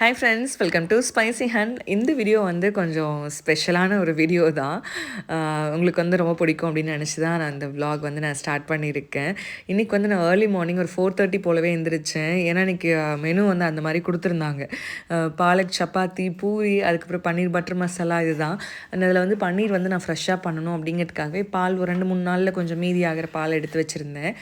Hi friends welcome to spicy hand இந்த video வந்து கொஞ்சம் ஸ்பெஷலான ஒரு வீடியோ தான். உங்களுக்கு வந்து ரொம்ப பிடிக்கும் அப்படின்னு நினச்சி தான் நான் இந்த விலாக் வந்து நான் ஸ்டார்ட் பண்ணியிருக்கேன். இன்றைக்கி வந்து நான் ஏர்லி மார்னிங் ஒரு ஃபோர் தேர்ட்டி போலவே எழுந்திரிச்சேன் ஏன்னா இன்றைக்கி மெனு வந்து அந்த மாதிரி கொடுத்துருந்தாங்க. பாலக் சப்பாத்தி பூரி அதுக்கப்புறம் பன்னீர் பட்டர் மசாலா இதுதான். அந்த அதில் வந்து பன்னீர் வந்து நான் ஃப்ரெஷ்ஷாக பண்ணணும் அப்படிங்கிறதுக்காகவே பால் ஒரு ரெண்டு மூணு நாளில் கொஞ்சம் மீதி ஆகிற பால் எடுத்து வச்சுருந்தேன்.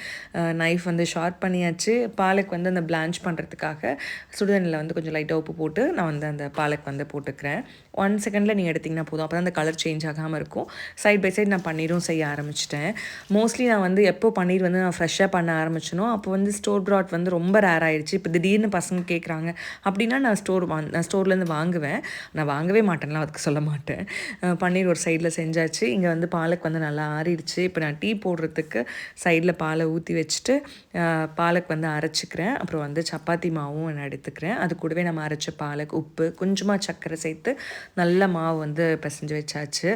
நைஃப் வந்து ஷார்ப் பண்ணியாச்சு. பாலக் வந்து அந்த பிளான்ச் பண்ணுறதுக்காக சுடுதண்ணில் வந்து கொஞ்சம் லைட்டாக உப்பு போட்டு நான் வந்து அந்த பாலக் வந்து போட்டுக்கிறேன். ஒன் செகண்டில் நீங்கள் எடுத்திங்கன்னா போதும். அப்போ தான் அந்த கலர் சேஞ்ச் ஆகாமல் இருக்கும். சைட் பை சைடு நான் பன்னீரும் செய்ய ஆரம்பிச்சிட்டேன். மோஸ்ட்லி நான் வந்து எப்போ பன்னீர் வந்து நான் ஃப்ரெஷ்ஷாக பண்ண ஆரம்பிச்சனோ அப்போ வந்து ஸ்டோர் ப்ராட் வந்து ரொம்ப ரேர் ஆயிடுச்சு. இப்போ திடீர்னு பசங்க கேட்குறாங்க அப்படின்னா நான் ஸ்டோர் வா நான் ஸ்டோர்லேருந்து வாங்குவேன். நான் வாங்கவே மாட்டேன்லாம் அதுக்கு சொல்ல மாட்டேன். பன்னீர் ஒரு சைடில் செஞ்சாச்சு. இங்கே வந்து பாலக் வந்து நல்லா ஆறிடுச்சு. இப்போ நான் டீ போடுறதுக்கு சைடில் பாலை ஊற்றி வச்சுட்டு பாலக் வந்து அரைச்சிக்கிறேன். அப்புறம் வந்து சப்பாத்தி மாவும் நான் எடுத்துக்கிறேன். அது கூடவே நம்ம அரை பாலக் உப்பு கொஞ்சமாக சர்க்கரை சேர்த்து நல்ல மாவு வந்து பிசைஞ்சு வச்சாச்சு.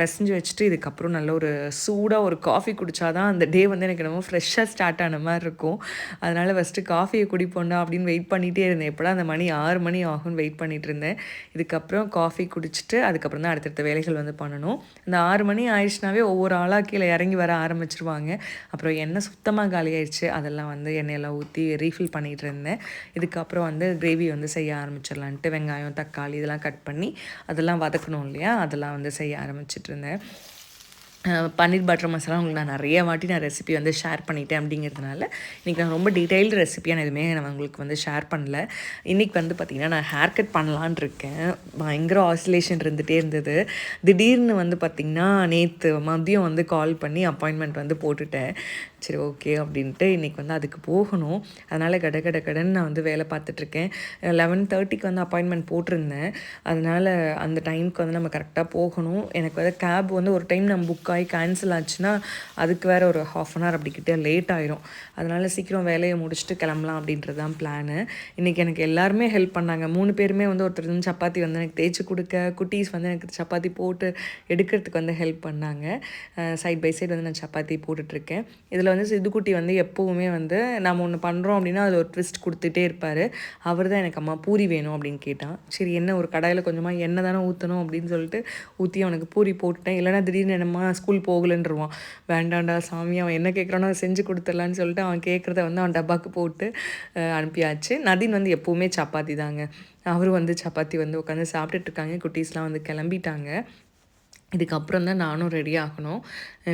பிசைஞ்சு வச்சுட்டு இதுக்கப்புறம் நல்ல ஒரு சூடாக ஒரு காஃபி குடித்தாதான் அந்த டே வந்து எனக்கு ரொம்ப ஃப்ரெஷ்ஷாக ஸ்டார்ட் ஆன மாதிரி இருக்கும். அதனால் ஃபஸ்ட்டு காஃபியை குடிப்போண்டா அப்படின்னு வெயிட் பண்ணிகிட்டே இருந்தேன். எப்போலாம் அந்த மணி ஆறு மணி ஆகும்னு வெயிட் பண்ணிட்டு இருந்தேன். இதுக்கப்புறம் காஃபி குடிச்சிட்டு அதுக்கப்புறம் தான் அடுத்தடுத்த வேலைகள் வந்து பண்ணணும். இந்த ஆறு மணி ஆயிடுச்சுனாவே ஒவ்வொரு ஆளாக கீழே இறங்கி வர ஆரம்பிச்சிருவாங்க. அப்புறம் எண்ணெய் சுத்தமாக காலி ஆயிடுச்சு அதெல்லாம் வந்து எண்ணெயெல்லாம் ஊற்றி ரீஃபில் பண்ணிகிட்டு இருந்தேன். இதுக்கப்புறம் வந்து கிரேவி வந்து செய்ய ஆரம்பிச்சிடலான்ட்டு வெங்காயம் தக்காளி இதெல்லாம் கட் பண்ணி அதெல்லாம் வதக்கணும் இல்லையா? அதெல்லாம் வந்து செய்ய ஆரம்பிச்சிட்டு இருந்தேன் பன்னீர் பட்டர் மசாலா உங்களுக்கு நான் நிறைய வாட்டி நான் ரெசிபி வந்து ஷேர் பண்ணிட்டேன் அப்படிங்கிறதுனால இன்றைக்கி நான் ரொம்ப டீட்டெயில்டு ரெசிபியாக நான் எதுவுமே நான் உங்களுக்கு வந்து ஷேர் பண்ணல. இன்றைக்கி வந்து பார்த்திங்கன்னா நான் ஹேர் கட் பண்ணலான் இருக்கேன். பயங்கர ஆசிலேஷன் இருந்துகிட்டே இருந்தது. திடீர்னு வந்து பார்த்திங்கன்னா நேற்று மதியம் வந்து கால் பண்ணி அப்பாயின்மெண்ட் வந்து போட்டுட்டேன். சரி ஓகே அப்படின்ட்டு இன்றைக்கி வந்து அதுக்கு போகணும். அதனால் கட கட கடன்னு நான் வந்து வேலை பார்த்துட்ருக்கேன். லெவன் தேர்ட்டிக்கு வந்து அப்பாயின்மெண்ட் போட்டிருந்தேன். அதனால் அந்த டைமுக்கு வந்து நம்ம கரெக்டாக போகணும். எனக்கு வந்து கேப் வந்து ஒரு டைம் நம்ம புக் ஆகி கேன்சல் ஆச்சுன்னா அதுக்கு வேறு ஒரு ஹாஃப் அன் ஹவர் அப்படிக்கிட்டே லேட் ஆயிரும். அதனால் சீக்கிரம் வேலையை முடிச்சுட்டு கிளம்பலாம் அப்படின்றது தான் பிளானு இன்றைக்கி எனக்கு எல்லாருமே ஹெல்ப் பண்ணாங்க. மூணு பேருமே வந்து ஒருத்தர் வந்து சப்பாத்தி வந்து எனக்கு தேய்ச்சி கொடுக்க குட்டீஸ் வந்து எனக்கு சப்பாத்தி போட்டு எடுக்கிறதுக்கு வந்து ஹெல்ப் பண்ணாங்க. சைட் பை சைடு வந்து நான் சப்பாத்தி போட்டுட்ருக்கேன். இதில் வந்து சிதுக்குட்டி வந்து எப்போவுமே வந்து நம்ம ஒன்று பண்ணுறோம் அப்படின்னா அதில் ஒரு ட்விஸ்ட் கொடுத்துட்டே இருப்பார். அவர் தான் எனக்கு அம்மா பூரி வேணும் அப்படின்னு கேட்டான். சரி என்ன ஒரு கடையில் கொஞ்சமாக எண்ணெய் தானே ஊற்றணும் அப்படின்னு சொல்லிட்டு ஊற்றி அவனுக்கு பூரி போட்டுட்டேன். இல்லைனா திடீர்னு என்னம்மா ஸ்கூல் போகலன்றுவான். வேண்டாண்டா சாமி அவன் என்ன கேட்குறானோ அதை செஞ்சு கொடுத்துடலான்னு சொல்லிட்டு அவன் கேட்குறத வந்து அவன் டப்பாக்கு போட்டு அனுப்பியாச்சு. நதின் வந்து எப்போவுமே சப்பாத்தி தாங்க. அவரும் வந்து சப்பாத்தி வந்து உட்காந்து சாப்பிட்டுட்டு இருக்காங்க. குட்டீஸ்லாம் வந்து கிளம்பிட்டாங்க. இதுக்கப்புறம் தான் நானும் ரெடி ஆகணும்.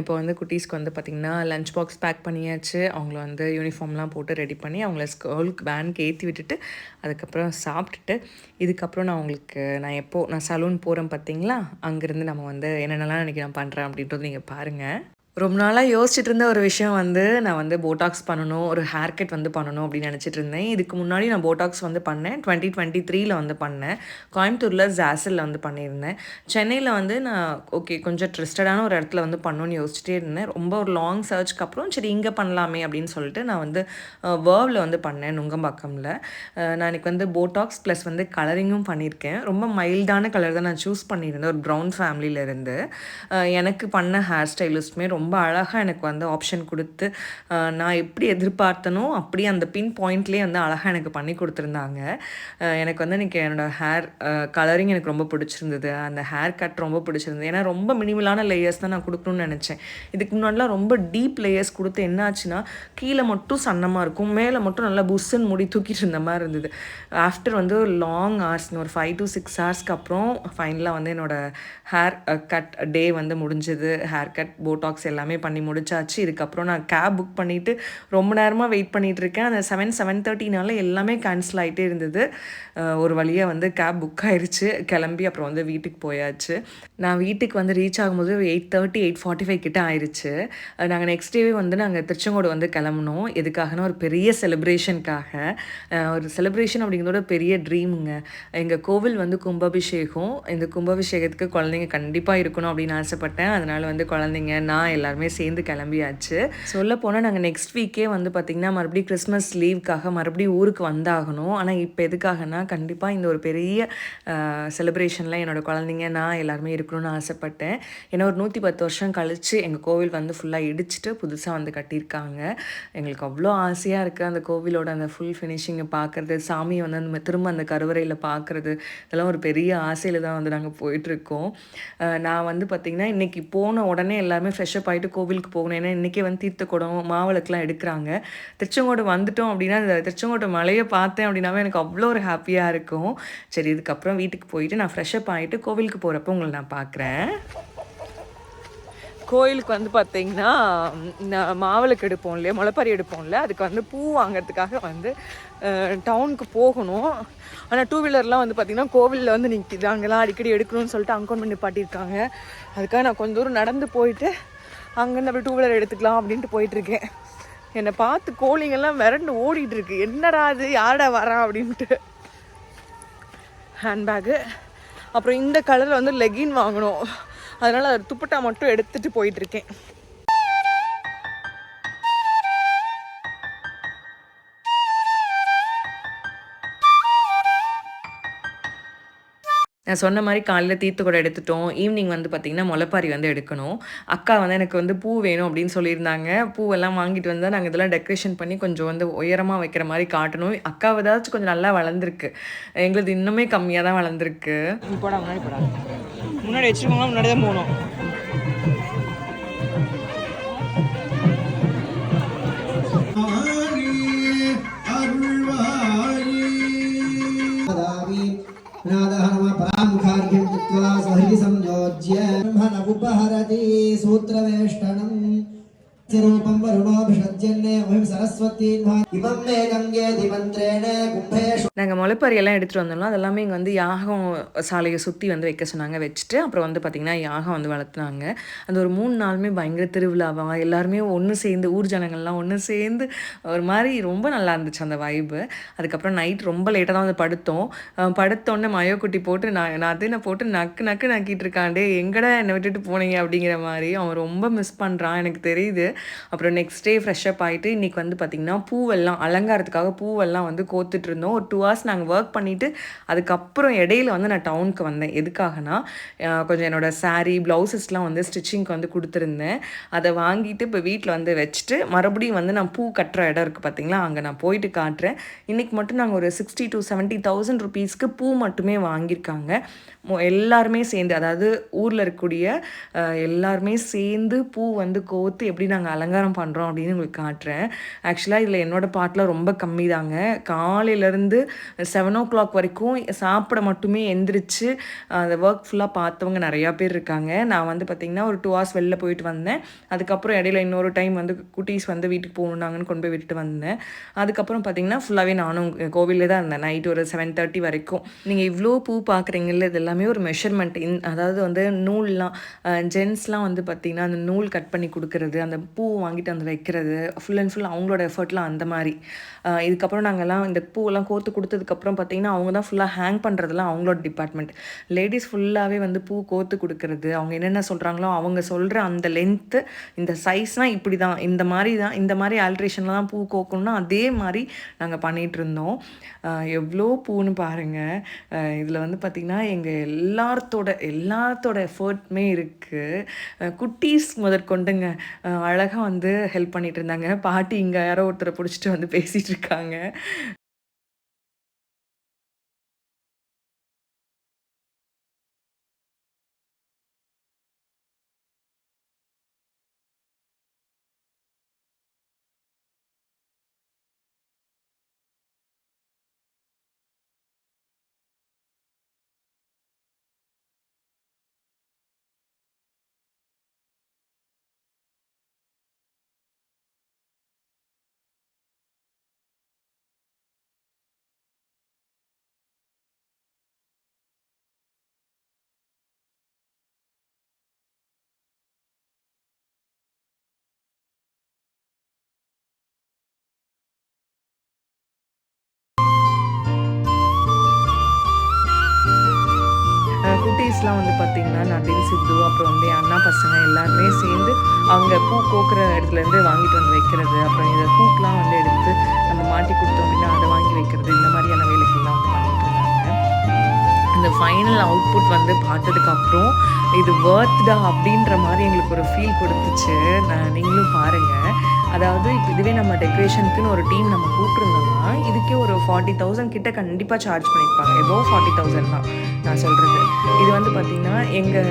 இப்போ வந்து குட்டீஸ்க்கு வந்து பார்த்திங்கன்னா லஞ்ச் பாக்ஸ் பேக் பண்ணியாச்சு. அவங்கள வந்து யூனிஃபார்ம்லாம் போட்டு ரெடி பண்ணி அவங்கள ஸ்கூலுக்கு வேனுக்கு ஏற்றி விட்டுட்டு அதுக்கப்புறம் சாப்பிட்டுட்டு இதுக்கப்புறம் நான் உங்களுக்கு நான் எப்போது நான் சலூன் போகிறேன் பார்த்தீங்களா அங்கேருந்து நம்ம வந்து என்னென்னலாம் இன்றைக்கி நான் பண்ணுறேன் அப்படின்றது நீங்கள் பாருங்கள் ரொம்ப நாளாக யோசிச்சுட்டு இருந்த ஒரு விஷயம் வந்து நான் வந்து போட்டாக்ஸ் பண்ணணும் ஒரு ஹேர் கட் வந்து பண்ணணும் அப்படின்னு நினச்சிட்டு இருந்தேன் இதுக்கு முன்னாடி நான் போட்டாக்ஸ் வந்து பண்ணேன். டுவெண்ட்டி டுவெண்ட்டி த்ரீல வந்து பண்ணேன். கோயம்புத்தூரில் ஜாசலில் வந்து பண்ணியிருந்தேன். சென்னையில் வந்து நான் ஓகே கொஞ்சம் ட்ரிஸ்டடான ஒரு இடத்துல வந்து பண்ணணும்னு யோசிச்சுட்டே இருந்தேன். ரொம்ப ஒரு லாங் சர்ச்க்கு அப்புறம் சரி இங்கே பண்ணலாமே அப்படின்னு சொல்லிட்டு நான் வந்து வேர்வில் வந்து பண்ணேன் நுங்கம்பாக்கமில். நான் எனக்கு வந்து போட்டாக்ஸ் ப்ளஸ் வந்து கலரிங்கும் பண்ணியிருக்கேன். ரொம்ப மைல்டான கலர் தான் நான் சூஸ் பண்ணியிருந்தேன். ஒரு ப்ரௌன் ஃபேமிலியிலேருந்து எனக்கு பண்ண ஹேர் ஸ்டைலிஸ்ட்டுமே ரொம்ப ரொம்ப அழகாக எனக்கு வந்து ஆப்ஷன் கொடுத்து நான் எப்படி எதிர்பார்த்தனோ அப்படியே அந்த பின் பாயிண்ட்லேயே வந்து அழகாக எனக்கு பண்ணி கொடுத்துருந்தாங்க. எனக்கு வந்து எனக்கு என்னோடய ஹேர் கலரிங் எனக்கு ரொம்ப பிடிச்சிருந்தது. அந்த ஹேர் கட் ரொம்ப பிடிச்சிருந்தது. ஏன்னா ரொம்ப மினிமலான லேயர்ஸ் தான் நான் கொடுக்கணும்னு நினச்சேன். இதுக்கு முன்னாடிலாம் ரொம்ப டீப் லேயர்ஸ் கொடுத்து என்ன ஆச்சுன்னா கீழே மட்டும் சன்னமாக இருக்கும் மேலே மட்டும் நல்லா புஷ்ஷுன்னு முடி தூக்கிட்டு இருந்த மாதிரி இருந்தது. ஆஃப்டர் வந்து ஒரு லாங் ஹார்ஸ் ஒரு ஃபைவ் டு சிக்ஸ் ஹார்ஸ்க்கு அப்புறம் ஃபைனலாக வந்து என்னோடய ஹேர் கட் டே வந்து முடிஞ்சது. ஹேர் கட் போட்டாக்ஸ் எல்லாமே எல்லாமே பண்ணி முடிச்சாச்சு. இதுக்கப்புறம் நான் கேப் புக் பண்ணிவிட்டு ரொம்ப நேரமாக வெயிட் பண்ணிகிட்ருக்கேன் இருக்கேன். அந்த செவன் செவன் தேர்ட்டினால எல்லாமே கேன்சல் ஆகிட்டே இருந்தது. ஒரு வழியாக வந்து கேப் புக் ஆயிருச்சு. கிளம்பி அப்புறம் வந்து வீட்டுக்கு போயாச்சு. நான் வீட்டுக்கு வந்து ரீச் ஆகும்போது eight thirty eight forty five கிட்டே ஆயிடுச்சு நாங்கள் நெக்ஸ்ட் டேவே வந்து நாங்கள் திருச்செங்கோடு வந்து கிளம்புனோம். எதுக்காகனா ஒரு பெரிய செலிப்ரேஷனுக்காக ஒரு செலிப்ரேஷன் அப்படிங்கிறதோட பெரிய ட்ரீமுங்க எங்கள் கோவில் வந்து கும்பாபிஷேகம். இந்த கும்பாபிஷேகத்துக்கு குழந்தைங்க கண்டிப்பாக இருக்கணும் அப்படின்னு ஆசைப்பட்டேன். அதனால் வந்து குழந்தைங்க நான் எல்லாம் எல்லாருமே சேர்ந்து கிளம்பியாச்சு. சொல்ல போனால் நாங்கள் நெக்ஸ்ட் வீக்கே வந்து பார்த்திங்கன்னா மறுபடியும் கிறிஸ்மஸ் லீவுக்காக மறுபடியும் ஊருக்கு வந்தாகணும். ஆனால் இப்போ எதுக்காகனா கண்டிப்பாக இந்த ஒரு பெரிய செலிப்ரேஷனில் என்னோடய குழந்தைங்க நான் எல்லாருமே இருக்கணும்னு ஆசைப்பட்டேன். ஏன்னா ஒரு நூற்றி பத்து வருஷம் கழித்து எங்கள் கோவில் வந்து ஃபுல்லாக இடிச்சிட்டு புதுசாக வந்து கட்டியிருக்காங்க. எங்களுக்கு அவ்வளோ ஆசையாக இருக்குது அந்த கோவிலோட அந்த ஃபுல் ஃபினிஷிங்கை பார்க்குறது சாமியை வந்து அந்த திரும்ப அந்த கருவறையில் பார்க்குறது இதெல்லாம் ஒரு பெரிய ஆசையில் தான் வந்து நாங்கள் போயிட்டுருக்கோம் நான் வந்து பார்த்திங்கன்னா இன்றைக்கி போன உடனே எல்லாருமே ஃப்ரெஷ்ஷப் ஆகிட்டு கோவிலுக்கு போகணும். ஏன்னா இன்றைக்கே வந்து தீர்த்த குடம் எடுக்கிறாங்க. திருச்செங்கோடு வந்துட்டோம் அப்படின்னா அந்த திருச்செங்கோட்டை மலையை பார்த்தேன் அப்படின்னாவே எனக்கு அவ்வளோ ஒரு ஹாப்பியாக இருக்கும். சரி இதுக்கப்புறம் வீட்டுக்கு போயிட்டு நான் ஃப்ரெஷ்ஷப் ஆகிட்டு கோவிலுக்கு போகிறப்ப உங்களை நான் பார்க்குறேன். கோயிலுக்கு வந்து பார்த்தீங்கன்னா நான் மாவிளக்கு எடுப்போம் இல்லையா? முளைப்பாரி எடுப்போம்ல அதுக்கு வந்து பூ வாங்கிறதுக்காக வந்து டவுனுக்கு போகணும். ஆனால் டூ வீலர்லாம் வந்து பார்த்திங்கன்னா கோவிலில் வந்து நிற்கிது அங்கெல்லாம் அடிக்கடி எடுக்கணும்னு சொல்லிட்டு அங்கோன் பண்ணி பாட்டியிருக்காங்க அதுக்காக நான் கொஞ்சம் தூரம் நடந்து போயிட்டு அங்கேருந்து அப்படி டூ வீலர் எடுத்துக்கலாம் அப்படின்ட்டு போயிட்டுருக்கேன். என்னை பார்த்து கோழிங்கெல்லாம் விரண்டு ஓடிட்டு இருக்கு என்னடா அது யாரடா வரா அப்படின்ட்டு. ஹேண்ட்பேக்கு அப்புறம் இந்த கலரில் வந்து லெகின் வாங்கணும். அதனால் அது துப்பட்டா மட்டும் எடுத்துகிட்டு போயிட்டுருக்கேன். நான் சொன்ன மாதிரி காலையில் தீர்த்து கூட எடுத்துட்டோம். ஈவினிங் வந்து பார்த்திங்கன்னா முளைப்பாரி வந்து எடுக்கணும். அக்கா வந்து எனக்கு வந்து பூ வேணும் அப்படின்னு சொல்லியிருந்தாங்க. பூவெல்லாம் வாங்கிட்டு வந்தால் நாங்கள் இதெல்லாம் டெக்கரேஷன் பண்ணி கொஞ்சம் வந்து உயரமாக வைக்கிற மாதிரி காட்டணும். அக்கா ஏதாச்சும் கொஞ்சம் நல்லா வளர்ந்துருக்கு. எங்களுக்கு இன்னுமே கம்மியாக தான் வளர்ந்துருக்கு. முன்னாடி போடா முன்னாடி வச்சுருக்கோங்க முன்னாடி தான் போகணும் ब्राह्मुखार्घ्यं कृत्वा स्वहृदि संयोज्य ब्रह्मण सूत्रवेष्टनम् சிரூபம் வருணோபிஷஜ்யன்னே ஓம் சரஸ்வதீன் இமம் மே நாங்கள் முளைப்பறியெல்லாம் எடுத்துகிட்டு வந்தோம்னா அதெல்லாமே இங்கே வந்து யாகம் சாலையை சுற்றி வந்து வைக்க சொன்னாங்க வச்சுட்டு அப்புறம் வந்து பார்த்திங்கன்னா யாகம் வந்து வளர்த்துனாங்க அந்த ஒரு மூணு நாளுமே பயங்கர திருவிழாவாக எல்லாருமே ஒன்று சேர்ந்து ஊர் ஜனங்கள்லாம் ஒன்று சேர்ந்து ஒரு மாதிரி ரொம்ப நல்லா இருந்துச்சு அந்த வைப்பு அதுக்கப்புறம் நைட் ரொம்ப லேட்டாக தான் வந்து படுத்தோம். படுத்தோன்னே மயோக்குட்டி போட்டு நான் நான் போட்டு நக்கு நக்கு நக்கிட்டு இருக்காண்டே எங்கடா என்னை விட்டுட்டு போனீங்க அப்படிங்கிற மாதிரி அவன் ரொம்ப மிஸ் பண்ணுறான் எனக்கு தெரியுது. அப்புறம் நெக்ஸ்ட் டே ஃப்ரெஷ்ஷப் ஆகிட்டு இன்றைக்கி வந்து பார்த்திங்கன்னா பூவெல்லாம் அலங்காரத்துக்காக பூவெல்லாம் வந்து கோத்துட்டு இருந்தோம் ஒரு டூ ஹவர்ஸ் நாங்கள் ஒர்க் பண்ணிவிட்டு அதுக்கப்புறம் இடையில வந்து நான் டவுனுக்கு வந்தேன். எதுக்காகனா கொஞ்சம் என்னோடய சாரீ ப்ளவுசஸ்லாம் வந்து ஸ்டிச்சிங்க்கு வந்து கொடுத்துருந்தேன். அதை வாங்கிட்டு இப்போ வீட்டில் வந்து வச்சுட்டு மறுபடியும் வந்து நான் பூ கட்டுற இடம் இருக்குது பார்த்திங்களா அங்கே நான் போயிட்டு காட்டுறேன். இன்றைக்கி மட்டும் நாங்கள் ஒரு சிக்ஸ்டி டு செவன்ட்டி தௌசண்ட் ருபீஸ்க்கு பூ மட்டுமே வாங்கியிருக்காங்க. எல்லாருமே சேர்ந்து அதாவது ஊரில் இருக்கக்கூடிய எல்லாருமே சேர்ந்து பூ வந்து கோத்து எப்படி நாங்கள் அலங்காரம் பண்ணுறோம் அப்படின்னு உங்களுக்கு காட்டுறேன். ஆக்சுவலாக இதில் என்னோடய பாட்டில் ரொம்ப கம்மி தாங்க காலையிலேருந்து செவன் ஓ கிளாக் வரைக்கும் சாப்பிட மட்டுமே எந்திரிச்சு அந்த ஒர்க் ஃபுல்லாக பார்த்தவங்க நிறையா பேர் இருக்காங்க. நான் வந்து பார்த்திங்கன்னா ஒரு டூ ஹவர்ஸ் வெளில போயிட்டு வந்தேன். அதுக்கப்புறம் இடையில இன்னொரு டைம் வந்து குட்டீஸ் வந்து வீட்டுக்கு போகணுன்னாங்கன்னு கொண்டு போய் விட்டுட்டு வந்தேன். அதுக்கப்புறம் பார்த்திங்கன்னா ஃபுல்லாகவே நானும் கோவிலில் தான் இருந்தேன். நைட் ஒரு செவன் தேர்ட்டி வரைக்கும். நீங்கள் இவ்வளோ பூ பார்க்குறீங்கல்ல இது எல்லாமே ஒரு மெஷர்மெண்ட் இன் அதாவது வந்து நூல்லாம் ஜென்ஸ்லாம் வந்து பார்த்திங்கன்னா அந்த நூல் கட் பண்ணி கொடுக்கறது அந்த பூ வாங்கிட்டு வந்து வைக்கிறது ஃபுல் அண்ட் ஃபுல் அவங்களோட எஃபர்ட்லாம் அந்த மாதிரி. இதுக்கப்புறம் நாங்கள்லாம் இந்த பூவெல்லாம் கோர்த்து கொடுத்ததுக்கப்புறம் பார்த்திங்கன்னா அவங்க தான் ஃபுல்லாக ஹேங் பண்ணுறதுலாம் அவங்களோட டிபார்ட்மெண்ட் லேடிஸ் ஃபுல்லாகவே வந்து பூ கோர்த்து கொடுக்கறது அவங்க என்னென்ன சொல்கிறாங்களோ அவங்க சொல்கிற அந்த லென்த்து இந்த சைஸ்னால் இப்படி தான் இந்த மாதிரி தான் இந்த மாதிரி ஆல்ட்ரேஷனில் தான் பூ கோக்கணும்னா அதே மாதிரி நாங்கள் பண்ணிகிட்டு இருந்தோம். எவ்வளோ பூன்னு பாருங்கள் இதில் வந்து பார்த்திங்கன்னா எங்கள் எல்லாத்தோட எல்லாத்தோட எஃபர்ட்மே இருக்குது குட்டீஸ் முதற்கொண்டுங்க. அழகாக வந்து ஹெல்ப் பண்ணிகிட்டு இருந்தாங்க. பாட்டி இங்கே யாரோ ஒருத்தரை பிடிச்சிட்டு வந்து பேசிகிட்டு இருக்காங்க. பார்த்திங்கன்னா நதின் சித்து அப்புறம் வந்து என் அண்ணா பசங்க எல்லாருமே சேர்ந்து அவங்க பூ கோக்குற இடத்துலேருந்து வாங்கிட்டு வந்து வைக்கிறது. அப்புறம் இதை பூக்கெலாம் வந்து எடுத்து நம்ம மாட்டி கொடுத்தோம் அப்படின்னா அதை வாங்கி வைக்கிறது. இந்த மாதிரியான வேலைகள்லாம் வந்து பண்ணிட்டு இருந்தாங்க. அந்த ஃபைனல் அவுட்புட் வந்து பார்த்ததுக்கப்புறம் இது ஒர்த்டா அப்படின்ற மாதிரி எங்களுக்கு ஒரு ஃபீல் கொடுத்துச்சு. நான் நீங்களும் பாருங்கள் அதாவது இப்போ இதுவே நம்ம டெக்கரேஷனுக்குன்னு ஒரு டீம் நம்ம கூப்பிட்ருந்தோம்னா இதுக்கே ஒரு ஃபார்ட்டி தௌசண்ட் கிட்ட கண்டிப்பாக சார்ஜ் பண்ணியிருப்பாங்க எபோவ் ஃபார்ட்டி தௌசண்ட் தான் நான் சொல்கிறது இது வந்து பார்த்திங்கன்னா எங்கள்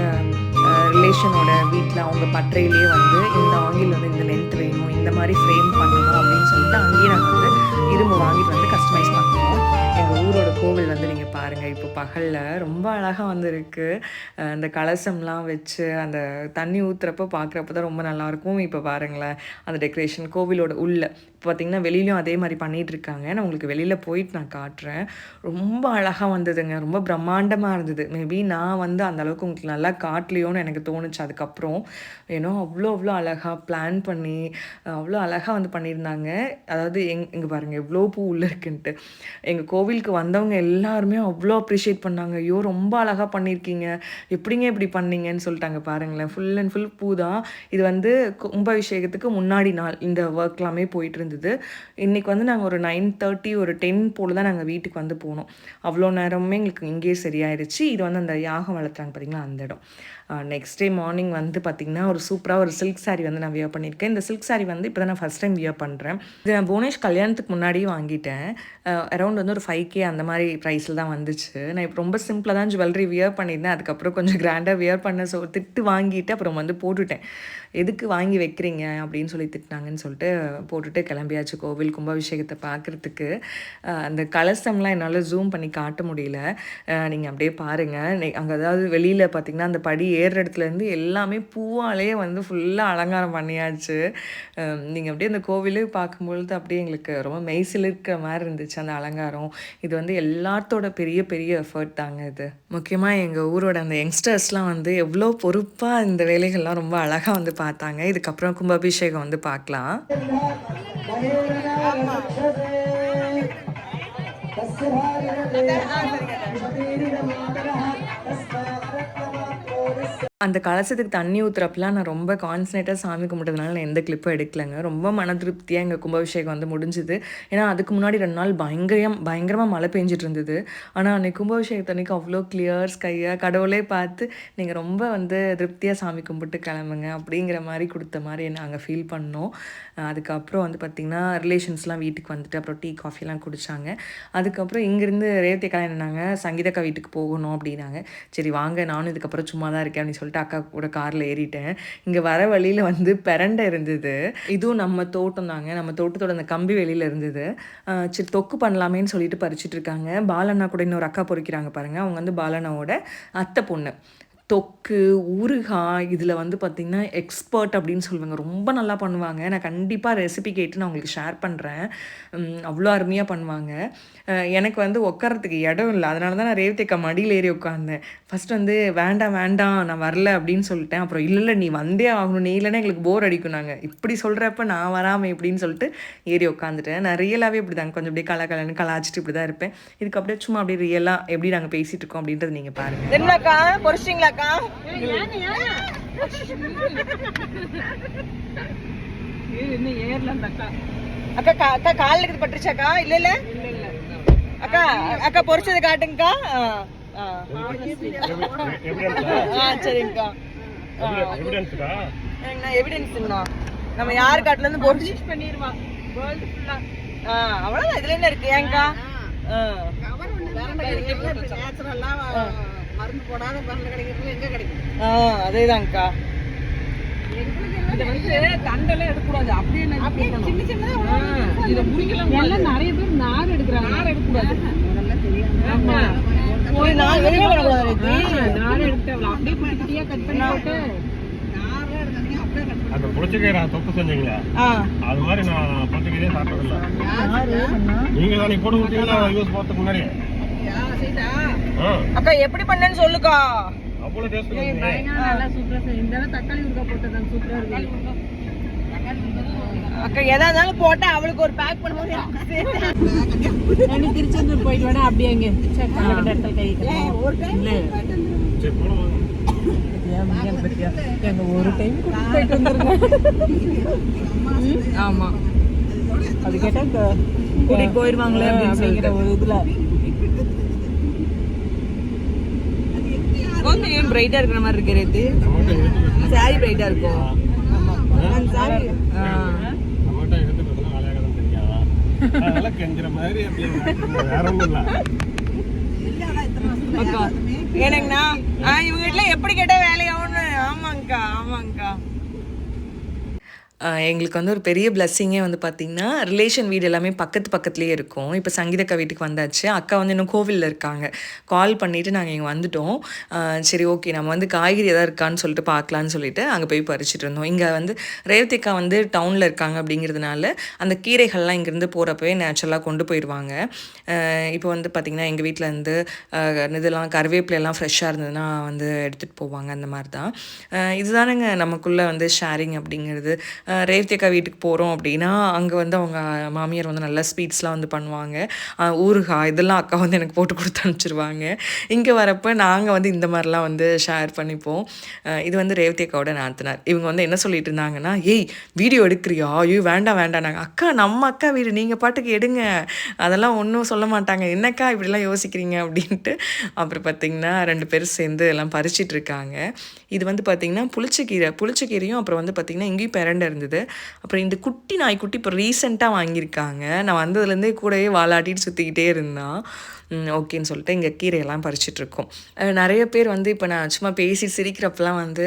ரிலேஷனோட வீட்டில் அவங்க பற்றையிலே வந்து இந்த ஆங்கில் வந்து இந்த லென்த் வேணும் இந்த மாதிரி ஃப்ரேம் பண்ணணும் அப்படின்னு சொல்லிட்டு அங்கேயே நாங்கள் வந்து இரும்பு வாங்கிட்டு வந்து கஸ்டமைஸ் பண்ணுவோம். எங்கள் ஊரோட கோவில் வந்து நீங்கள் பாருங்கள் இப்போ பகலில் ரொம்ப அழகாக வந்து இருக்குது அந்த கலசம்லாம் வச்சு அந்த தண்ணி ஊற்றுறப்ப பார்க்குறப்ப தான் ரொம்ப நல்லாயிருக்கும் இப்போ பாருங்களேன் அந்த டெக்கரேஷன் கோவிலோட உள்ள பார்த்திங்கன்னா வெளியிலையும் அதே மாதிரி பண்ணிகிட்டு இருக்காங்க நான் உங்களுக்கு வெளியில் போயிட்டு நான் காட்டுறேன். ரொம்ப அழகாக வந்ததுங்க. ரொம்ப பிரம்மாண்டமாக இருந்தது. மேபி நான் வந்து அந்தளவுக்கு உங்களுக்கு நல்லா காட்டலையோன்னு எனக்கு தோணுச்சு அதுக்கப்புறம். ஏன்னோ அவ்வளோ அவ்வளோ அழகாக பிளான் பண்ணி அவ்வளோ அழகாக வந்து பண்ணியிருந்தாங்க. அதாவது எங் இங்கே பாருங்கள் எவ்வளோ பூ உள்ளே இருக்குன்ட்டு. எங்கள் கோவிலுக்கு வந்தவங்க எல்லாருமே அவ்வளோ அப்ரிஷியேட் பண்ணாங்க. ஐயோ ரொம்ப அழகாக பண்ணியிருக்கீங்க. எப்படிங்க இப்படி பண்ணீங்கன்னு சொல்லிட்டாங்க பாருங்களேன். ஃபுல் அண்ட் ஃபுல் பூ தான். இது வந்து கும்பாபிஷேகத்துக்கு முன்னாடி நாள் இந்த ஒர்க்லாமே போயிட்டு இருந்தது இன்றைக்கி வந்து நாங்கள் ஒரு நைன் தேர்ட்டி ஒரு டென் போல் தான் நாங்கள் வீட்டுக்கு வந்து போனோம். அவ்வளோ நேரமே எங்களுக்கு இங்கேயே சரியாயிருச்சு. இது வந்து அந்த யாகம் வளர்த்துறாங்க பார்த்தீங்களா அந்த இடம். நெக்ஸ்ட் டே மார்னிங் வந்து பார்த்திங்கன்னா ஒரு சூப்பராக ஒரு சில்க் saree வந்து நான் வியர் பண்ணியிருக்கேன். இந்த சில்க் saree வந்து இப்போ தான் நான் ஃபஸ்ட் டைம் வியர் பண்ணுறேன் இது நான் புவனேஷ் கல்யாணத்துக்கு முன்னாடியே வாங்கிட்டேன். அரௌண்ட் வந்து ஒரு ஃபைவ் கே அந்த மாதிரி ப்ரைஸில் தான் வந்துச்சு. நான் இப்போ ரொம்ப சிம்பிளாக தான் ஜுவல்லரி வியர் பண்ணியிருந்தேன். அதுக்கப்புறம் கொஞ்சம் கிராண்டாக வியர் பண்ண சொ திட்டு வாங்கிட்டு அப்புறம் வந்து போட்டுட்டேன். எதுக்கு வாங்கி வைக்கிறீங்க அப்படின்னு சொல்லி திட்டினாங்கன்னு சொல்லிட்டு போட்டுட்டு கிளம்பியாச்சு கோவில் கும்பாபிஷேகத்தை பார்க்குறதுக்கு. அந்த கலசம்லாம் என்னால் ஜூம் பண்ணி காட்ட முடியல. நீங்கள் அப்படியே பாருங்கள் அங்கே அதாவது வெளியில் பார்த்தீங்கன்னா அந்த படி ஏறுற இடத்துலேருந்து எல்லாமே பூவாலே வந்து ஃபுல்லாக அலங்காரம் பண்ணியாச்சு. நீங்கள் அப்படியே அந்த கோவிலே பார்க்கும்பொழுது அப்படியே எங்களுக்கு ரொம்ப மெய்சில் இருக்கிற மாதிரி இருந்துச்சு அந்த அலங்காரம். இது வந்து எல்லாத்தோட பெரிய பெரிய எஃபர்ட் தாங்க இது. முக்கியமாக எங்கள் ஊரோட அந்த யங்ஸ்டர்ஸ்லாம் வந்து எவ்வளோ பொறுப்பாக இந்த வேலைகள்லாம் ரொம்ப அழகாக வந்து பார்த்தாங்க. இதுக்கப்புறம் கும்பாபிஷேகம் வந்து பார்க்கலாம். அந்த கலசத்துக்கு தண்ணி ஊற்றுறப்பெல்லாம் நான் ரொம்ப கான்சன்ட்ரேட்டாக சாமி கும்பிட்டதுனால நான் எந்த கிளிப்பும் எடுக்கலைங்க. ரொம்ப மன திருப்தியாக எங்கள் கும்பாபிஷேகம் வந்து முடிஞ்சுது. ஏன்னா அதுக்கு முன்னாடி ரெண்டு நாள் பயங்கரம் பயங்கரமாக மழை பெஞ்சிட்டு இருந்தது. ஆனால் அன்றைக்கி கும்பாபிஷேகத்தன்னைக்கு அவ்வளோ கிளியர் ஸ்கையாக கடவுளே பார்த்து நீங்கள் ரொம்ப வந்து திருப்தியாக சாமி கும்பிட்டு கிளம்புங்க அப்படிங்கிற மாதிரி கொடுத்த மாதிரி நாங்கள் ஃபீல் பண்ணோம். அதுக்கப்புறம் வந்து பார்த்திங்கன்னா ரிலேஷன்ஸ்லாம் வீட்டுக்கு வந்துட்டு அப்புறம் டீ காஃபிலாம் குடித்தாங்க அதுக்கப்புறம் இங்கேருந்து ரேவதிக்கா என்னன்னாங்க சங்கீதக்கா வீட்டுக்கு போகணும் அப்படின்னாங்க. சரி வாங்க நானும் இதுக்கப்புறம் சும்மா தான் இருக்கேன் அப்படின்னு சொல்லிட்டு அக்கா கூட காரில் ஏறிட்டேன். இங்கே வர வழியில் வந்து பெரண்டை இருந்தது. இதுவும் நம்ம தோட்டம் தாங்க. நம்ம தோட்டத்தோட அந்த கம்பி வெளியில் இருந்தது. சரி தொக்கு பண்ணலாமேன்னு சொல்லிட்டு பறிச்சுட்டு இருக்காங்க. பாலண்ணா கூட இன்னொரு அக்கா பொறிக்கிறாங்க பாருங்கள் அவங்க வந்து பாலண்ணாவோட அத்தை பொண்ணு. தொக்கு ஊறுகாய் இதில் வந்து பார்த்திங்கன்னா எக்ஸ்பர்ட் அப்படின்னு சொல்லுவாங்க. ரொம்ப நல்லா பண்ணுவாங்க. நான் கண்டிப்பாக ரெசிபி கேட்டு நான் உங்களுக்கு ஷேர் பண்ணுறேன் அவ்வளோ அருமையாக பண்ணுவாங்க. எனக்கு வந்து உட்காரத்துக்கு இடம் இல்லை. அதனால தான் நான் ரேவதிக்கா மடியில் ஏறி உட்காந்தேன் ஃபர்ஸ்ட் வந்து வேண்டாம் வேண்டாம் நான் வரல அப்படின்னு சொல்லிட்டேன். அப்புறம் இல்லை இல்லை நீ வந்தே ஆகணும். நீ இல்லைன்னா எங்களுக்கு போர் அடிக்கும் நாங்கள் இப்படி சொல்கிறப்ப நான் வராமல் எப்படின்னு சொல்லிட்டு ஏறி உட்காந்துட்டேன் நான் ரியலாகவே இப்படி தாங்க. கொஞ்சம் அப்படியே கலா கலன்னு கலாச்சிட்டு இப்படி தான் இருப்பேன். இதுக்கு அப்படியே சும்மா அப்படியே ரியலாக எப்படி நாங்கள் பேசிகிட்டு இருக்கோம் அப்படின்றத நீங்கள் பாருங்கள் என்னக்கா? பொரிச்சிங்களாக்கா? அக்கா. கா- அக்கா காலில் இருக்குது பட்டுருச்சாக்கா? இல்ல. இல்ல அக்கா அக்கா பொரிச்சது காட்டுங்கக்கா. ஆ, சரிங்கக்கா. எவிடன்ஸ்ண்ணா நம்ம யார் காட்டுல இருந்து பொரிச்சு பண்ணிடுவான் ஆ. அவ்வளவுதான். இதுல என்ன இருக்கு? ஏங்கா. மருந்து போடாத மருந்து கிடைக்கிறது எங்க கிடைக்கும்? ஆ அதேதான்க்கா. இது வந்து தண்டெல்லாம் எடுக்கக்கூடாது. அப்படியே அப்படியே சின்ன இத முடிக்கலாம் எல்லாம் நிறைய பேர் நார் எடுக்கிறாங்க. நார் எடுக்கக்கூடாது. ஆமா. ஒரு நாள் வெளியே. நார் எடுத்து அப்படியே குட்டியா கட் பண்ணி போட்டு. அந்த புளிச்சக்கீரை தொக்கு செஞ்சீங்களா? ஆ. அது மாதிரி நான் புளிச்சக்கீரையே சாப்பிட்டதில்ல. நீங்க தான் நீ போட்டு கொடுத்தீங்களா யூஸ் போறதுக்கு முன்னாடி. அக்கா எப்படி பண்ணேன்னு சொல்லுக்கா. அவ்வளவு டேஸ்ட் நல்லா சூப்பரா இந்த தக்காளி ஊறுகாய் போட்டதான் சூப்பரா இருக்கு. அக்கா எதா இருந்தாலும் போட்டா அவளுக்கு ஒரு பேக் பண்ணும்போது எனக்கு திருச்செந்தூர் போயிட்டு வேணா அப்படியே இங்க சே, கல்லக்கட்ட இடத்துல கை வைக்கணும். இல்ல. சரி போலாம் வாங்க. ஏன் மின்னல் பத்தியா? எங்க ஒரு டைம் போயிட்டு ஆமா. அது கேட்டா கூட்டிட்டு போயிருவாங்களே அப்படின்னு அப்படிங்கிற ஒரு இதுல. கொஞ்சம் ஏன் பிரைட்டா இருக்கிற மாதிரி இருக்கு ரேத்து? நம்மகிட்ட எடுத்து சாரி பிரைட்டா இருக்கும் சாரி. நம்மகிட்ட எடுத்து பேசினா வேலையாக தான் தெரியாதா அதனால கெஞ்சுற மாதிரி வேற எனக்குண்ணா இவங்க வீட்டுல எப்படி கேட்டா வேலையாகும்னு. ஆமாங்கக்கா ஆமாங்க எங்களுக்கு வந்து ஒரு பெரிய பிளஸ்ஸிங்கே வந்து பார்த்திங்கன்னா ரிலேஷன் வீடு எல்லாமே பக்கத்து பக்கத்துலேயே இருக்கும். இப்போ சங்கீதக்கா வீட்டுக்கு வந்தாச்சு. அக்கா வந்து இன்னும் கோவிலில் இருக்காங்க. கால் பண்ணிவிட்டு நாங்கள் இங்கே வந்துட்டோம். சரி ஓகே நம்ம வந்து காய்கறி எதாவது இருக்கான்னு சொல்லிட்டு பார்க்கலான்னு சொல்லிட்டு அங்கே போய் பறிச்சிட்டு இருந்தோம். இங்கே வந்து ரேவதிக்கா வந்து டவுனில் இருக்காங்க அப்படிங்கிறதுனால அந்த கீரைகள்லாம் இங்கேருந்து போகிறப்பவே நேச்சுரலாக கொண்டு போயிடுவாங்க இப்போ வந்து பார்த்திங்கன்னா எங்கள் வீட்டில் வந்து இதெல்லாம் கருவேப்பிலையெல்லாம் ஃப்ரெஷ்ஷாக இருந்ததுன்னா வந்து எடுத்துகிட்டு போவாங்க. அந்த மாதிரி தான் இதுதானங்க நமக்குள்ளே வந்து ஷேரிங் அப்படிங்கிறது. ஆஹ் ரேவதி அக்கா வீட்டுக்கு போகிறோம் அப்படின்னா அங்கே வந்து அவங்க மாமியார் வந்து நல்லா ஸ்வீட்ஸ்லாம் வந்து பண்ணுவாங்க. ஊறுகாய் இதெல்லாம் அக்கா வந்து எனக்கு போட்டு கொடுத்து அனுப்பிச்சிருவாங்க. இங்கே வரப்போ நாங்கள் வந்து இந்த மாதிரிலாம் வந்து ஷேர் பண்ணிப்போம். இது வந்து ரேவதி அக்காவோட நாத்தனார். இவங்க வந்து என்ன சொல்லிட்டு இருந்தாங்கன்னா ஏய் வீடியோ எடுக்கிறியா? ஐயோ வேண்டாம் வேண்டாம். நாங்கள் அக்கா நம்ம அக்கா வீடு நீங்கள் பாட்டுக்கு எடுங்க. அதெல்லாம் ஒன்றும் சொல்ல மாட்டாங்க. என்னக்கா இப்படிலாம் யோசிக்கிறீங்க? அப்படின்ட்டு அப்புறம் பார்த்தீங்கன்னா ரெண்டு பேரும் சேர்ந்து எல்லாம் பறிச்சிட்டு இருக்காங்க. இது வந்து பார்த்தீங்கன்னா புளிச்சக்கீரை புளிச்சக்கீரையும் அப்புறம் வந்து பார்த்தீங்கன்னா இங்கேயும் பிரண்டை இருந்தது. அப்புறம் இந்த குட்டி நாய்க்குட்டி இப்போ ரீசெண்டாக வாங்கியிருக்காங்க. நான் வந்ததுலேருந்தே கூடவே வாலாட்டிட்டு சுற்றிக்கிட்டே இருந்தான். ஓகேன்னு சொல்லிட்டு இங்கே கீரையெல்லாம் பறிச்சிட்ருக்கோம். நிறைய பேர் வந்து இப்போ நான் சும்மா பேசி சிரிக்கிறப்பெல்லாம் வந்து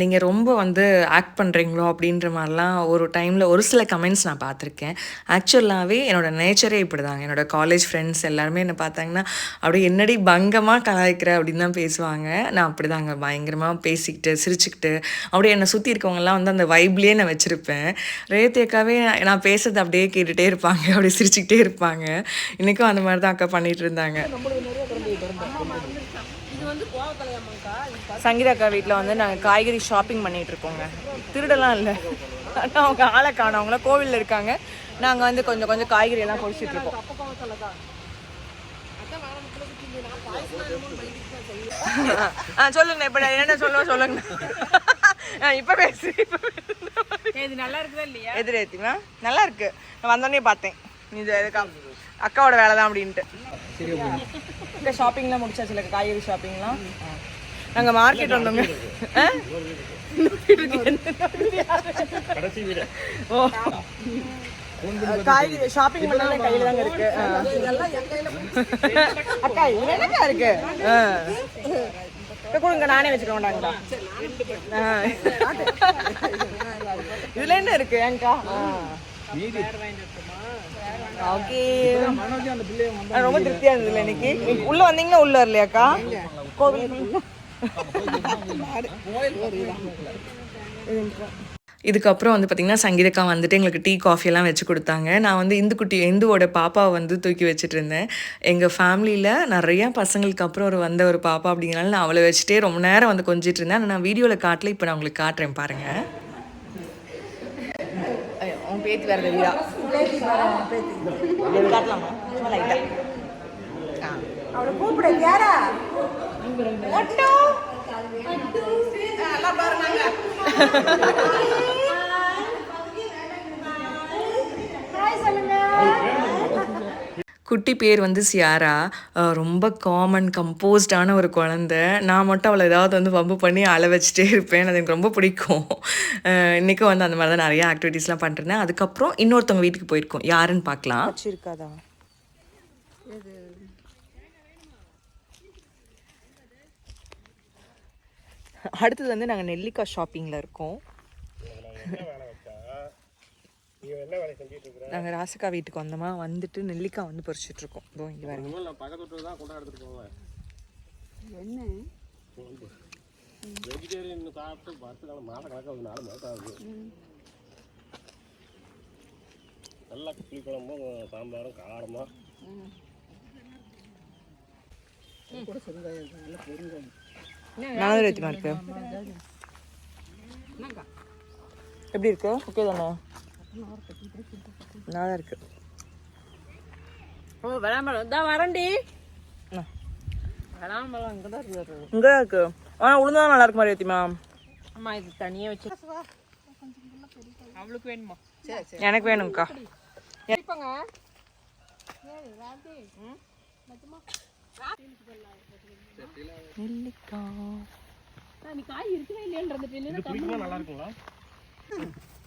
நீங்கள் ரொம்ப வந்து ஆக்ட் பண்ணுறீங்களோ அப்படின்ற மாதிரிலாம் ஒரு டைமில் ஒரு சில கமெண்ட்ஸ் நான் பார்த்துருக்கேன். ஆக்சுவலாகவே என்னோட நேச்சரே இப்படி தாங்க என்னோடய காலேஜ் ஃப்ரெண்ட்ஸ் எல்லாருமே என்ன பார்த்தாங்கன்னா அப்படியே என்னடி பங்கமாக கலாய்க்கிற? அப்படின்னு தான் பேசுவாங்க. நான் அப்படி தாங்க பயங்கரமாக பேசிக்கிட்டு சிரிச்சுக்கிட்டு அப்படியே என்னை சுற்றி இருக்கவங்கலாம் வந்து அந்த வைப்லேயே நான் வச்சுருப்பேன். ரேத்தேக்காவே நான் பேசுறது அப்படியே கேட்டுகிட்டே இருப்பாங்க. அப்படியே சிரிச்சுக்கிட்டே இருப்பாங்க. இன்றைக்கும் அந்த மாதிரி தான் அக்கா பண்ணிகிட்டு இருந்தாங்க. சங்கீதா அக்கா வீட்டில் வந்து நாங்கள் காய்கறி ஷாப்பிங் பண்ணிட்டு இருக்கோங்க. திருடலாம் இல்லை. ஆனால் அவங்க ஆளை காணவங்கள கோவிலில் இருக்காங்க. நாங்கள் வந்து கொஞ்சம் கொஞ்சம் காய்கறி எல்லாம் பொறிச்சிட்டு இருக்கோம். ஆ சொல்லுங்க இப்போ என்ன சொல்லுவ சொல்லுங்க. இப்போ பேசு இப்போ இது நல்லா இருக்குதா இல்லையா? எதிரேத்திமா நல்லா இருக்கு. நான் வந்தோடனே பார்த்தேன். இது எதுக்கா? அக்காவோட வேலை தான் அப்படின்ட்டு ஷாப்பிங்லாம் முடிச்சாச்சு இல்லை காய்கறி ஷாப்பிங்லாம் நாங்கள் மார்க்கெட் வந்தோங்க ஓ. காய்கறி ஷாப்பிங் பண்ணாலே கையில தாங்க இருக்கு. அக்கா என்னக்கா இருக்கு? கொடுங்க நானே வச்சுக்க ஆ. இதுல என்ன இருக்கு ஏங்கா? ஓகே. ரொம்ப திருப்தியா இருந்ததுல இன்னைக்கு. உள்ள வந்தீங்கன்னா உள்ள வரலையாக்கா? கோவில். இதுக்கப்புறம் வந்து பார்த்திங்கன்னா சங்கீதக்கா வந்துட்டு எங்களுக்கு டீ காஃபி எல்லாம் வச்சு கொடுத்தாங்க. நான் வந்து இந்து குட்டி இந்துவோட பாப்பாவை வந்து தூக்கி வச்சுட்டு இருந்தேன். எங்கள் ஃபேமிலியில் நிறையா பசங்களுக்கு அப்புறம் ஒரு வந்த ஒரு பாப்பா அப்படிங்கிறனால நான் அவளை வச்சுட்டே ரொம்ப நேரம் வந்து கொஞ்சிட்டு இருந்தேன். ஆனா நான் வீடியோவில் காட்டல இப்போ நான் உங்களுக்கு காட்டுறேன் பாருங்கள் உன் பேத்தி வேற தெரியா காட்டலாமா? சும்மா லைட்டா அவளை கூப்பிட யாரா குட்டி பேர் வந்து சியாரா? ரொம்ப காமன் கம்போஸ்டான ஒரு குழந்த. நான் மட்டும் அவளை ஏதாவது வந்து வம்பு பண்ணி அழ வச்சுட்டே இருப்பேன். அது எனக்கு ரொம்ப பிடிக்கும். அஹ் இன்னைக்கும் வந்து அந்த மாதிரி தான் நிறைய ஆக்டிவிட்டீஸ்லாம் பண்ணிருந்தேன் அதுக்கப்புறம் இன்னொருத்தவங்க வீட்டுக்கு போயிருக்கோம். யாருன்னு பார்க்கலாம். வச்சிருக்காதா? அடுத்தது வந்து நாங்கள் நெல்லிக்காய் ஷாப்பிங்கில் இருக்கோம் நீ என்ன வேலை செஞ்சுட்டு இருக்கிற நாங்கள் ராசிகா வீட்டுக்கு வந்தோமா வந்துட்டு நெல்லிக்காய் வந்து பறிச்சிட்டு இருக்கோம். இதோ இங்கே போவேன். என்ன? வெஜிடேரியன் சாப்பிட்டு நாள் மாதம் கணக்காக ஒரு நாலு மாதம் ஆகுது. நல்லா புளி குழம்பும் சாம்பாரும் காரமாக நானூறு எத்திமா இருக்கு. எப்படி இருக்கு? ஓகே தானே? நல்லா இருக்கு. ஓ விளாம்பழம் இதான் வரண்டி. விளாம்பழம் இங்கே தான் இருக்குது இங்க இருக்கு. ஆனா உளுந்தா நல்லா இருக்கு மாதிரி ஏத்திமா அம்மா இது தனியாக வச்சு. அவளுக்கு வேணுமா? சரி சரி. எனக்கு வேணும்க்கா. சரிப்பாங்க. நீ காய் இருக்கவே இல்லையன்றது நல்லா இருக்குங்களா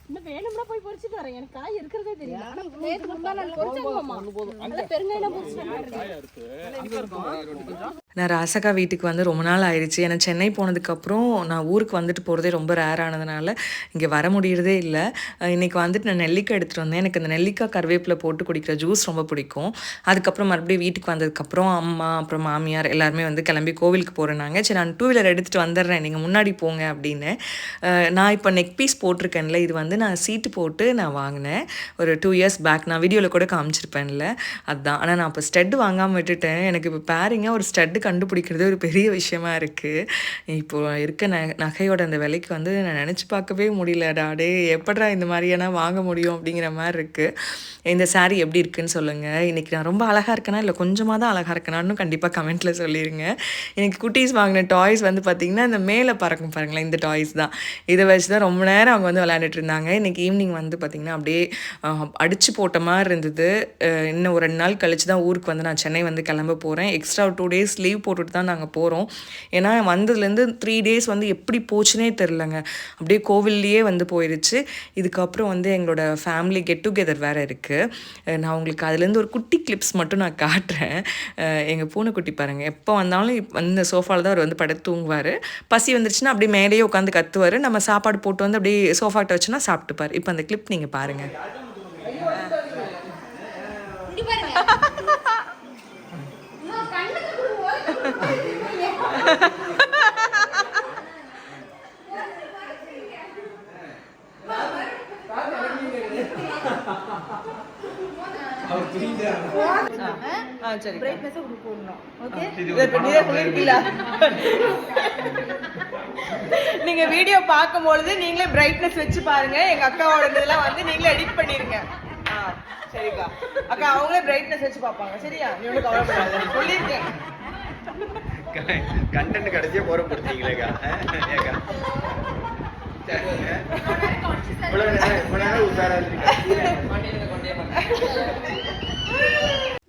இன்னும் வேணும்னா போய் பறிச்சுட்டு வரேன். எனக்கு காய் இருக்கிறதே தெரியல. ஆனா நேத்து முந்தா பொரிச்சாங்க நான் ராசகா வீட்டுக்கு வந்து ரொம்ப நாள் ஆயிடுச்சு ஏன்னா சென்னை போனதுக்கப்புறம் நான் ஊருக்கு வந்துட்டு போகிறதே ரொம்ப ரேர் ஆனதுனால இங்கே வர முடியறதே இல்லை. இன்றைக்கி வந்துட்டு நான் நெல்லிக்காய் எடுத்துகிட்டு வந்தேன். எனக்கு அந்த நெல்லிக்காய் கருவேப்பிலை போட்டு குடிக்கிற ஜூஸ் ரொம்ப பிடிக்கும். அதுக்கப்புறம் மறுபடியும் வீட்டுக்கு வந்ததுக்கப்புறம் அம்மா அப்புறம் மாமியார் எல்லாருமே வந்து கிளம்பி கோவிலுக்கு போகிறேன்னாங்க சரி நான் டூ வீலர் எடுத்துகிட்டு வந்துடுறேன். நீங்கள் முன்னாடி போங்க அப்படின்னு. நான் இப்போ நெக் பீஸ் போட்டிருக்கேன்ல. இது வந்து நான் சீட்டு போட்டு நான் வாங்கினேன். ஒரு டூ இயர்ஸ் பேக் நான் வீடியோவில் கூட காமிச்சிருப்பேன்ல. அதுதான் ஆனால் நான் இப்போ ஸ்டெட் வாங்காமல் விட்டுட்டேன். எனக்கு இப்போ பேரிங்காக ஒரு ஸ்டெட்டு கண்டுபிடிக்கிறது ஒரு பெரிய விஷயமா இருக்குது இப்போது இருக்க ந நகையோட அந்த விலைக்கு வந்து நான் நினச்சி பார்க்கவே முடியலடா. டே எப்படா இந்த மாதிரியான வாங்க முடியும் அப்படிங்கிற மாதிரி இருக்குது இந்த சாரீ எப்படி இருக்குன்னு சொல்லுங்கள் இன்றைக்கி நான் ரொம்ப அழகாக இருக்கேனா? இல்லை கொஞ்சமாக தான் அழகாக இருக்கேனான்னு கண்டிப்பாக கமெண்ட்டில் சொல்லிடுங்க எனக்கு குட்டீஸ் வாங்கின டாய்ஸ் வந்து பார்த்திங்கன்னா இந்த மேலே பறக்கும் பாருங்களேன் இந்த டாய்ஸ் தான். இதை வச்சு தான் ரொம்ப நேரம் அவங்க வந்து விளையாண்டுட்டு இருந்தாங்க. இன்றைக்கி ஈவினிங் வந்து பார்த்திங்கன்னா அப்படியே அடித்து போட்ட மாதிரி இருந்தது. இன்னும் ஒரு ரெண்டு நாள் கழிச்சு தான் ஊருக்கு வந்து நான் சென்னை வந்து கிளம்ப போகிறேன் extra two days leave leave போட்டுட்டு தான் நாங்கள் போகிறோம் ஏன்னா வந்ததுலேருந்து த்ரீ டேஸ் வந்து எப்படி போச்சுனே தெரிலங்க அப்படியே கோவில்லையே வந்து போயிடுச்சு இதுக்கப்புறம் வந்து எங்களோட ஃபேமிலி கெட் டுகெதர் வேறு இருக்குது நான் உங்களுக்கு அதுலேருந்து ஒரு குட்டி கிளிப்ஸ் மட்டும் நான் காட்டுறேன். எங்கள் பூனைக்குட்டி பாருங்கள் எப்போ வந்தாலும் இந்த சோஃபாவில் தான் அவர் வந்து படுத்து தூங்குவார். பசி வந்துருச்சுன்னா அப்படியே மேலேயே உட்காந்து கத்துவார். நம்ம சாப்பாடு போட்டு வந்து அப்படியே சோஃபாட்ட வச்சுன்னா சாப்பிட்டுப்பார் இப்போ அந்த கிளிப் நீங்கள் பாருங்கள் சரி. இப்ப சொல்லிருக்கீங்களா? நீங்க வீடியோ பார்க்கும்பொழுது நீங்களே பிரைட்னஸ் வச்சு பாருங்க. எங்க அக்காவோட இதெல்லாம் வந்து நீங்களே எடிட் பண்ணிருங்க. ஆ, சரிக்கா. அக்கா அவங்களே பிரைட்னஸ் வச்சு பார்ப்பாங்க. சரியா? நீ ஒன்றும் கவலைப்படாத. சொல்லியிருக்கேன் கண்டென்ட் கடைசியா போற பிடிச்சிங்களேக்கா ஏக்கா. இவ்வளவு நேரம் இவ்வளவு நேரம் உஷாரா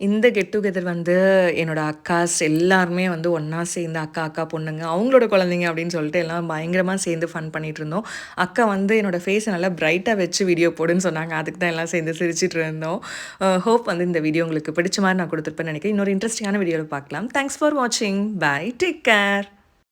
இந்த கெட் டுகெதர் வந்து என்னோட அக்காஸ் எல்லாருமே வந்து ஒன்றா சேர்ந்து அக்கா அக்கா பொண்ணுங்க அவங்களோட குழந்தைங்க அப்படின்னு சொல்லிட்டு எல்லாம் பயங்கரமாக சேர்ந்து ஃபன் பண்ணிகிட்டு இருந்தோம். அக்கா வந்து என்னோடய ஃபேஸை நல்லா பிரைட்டாக வச்சு வீடியோ போடுன்னு சொன்னாங்க. அதுக்கு தான் எல்லாம் சேர்ந்து சிரிச்சிட்டு இருந்தோம். ஹோப் வந்து இந்த வீடியோ உங்களுக்கு பிடிச்ச மாதிரி நான் கொடுத்துருப்பேன் நினைக்கிறேன். இன்னொரு இன்ட்ரெஸ்டிங்கான வீடியோவில் பார்க்கலாம். தேங்க்ஸ் ஃபார் வாட்சிங் பை டேக் கேர்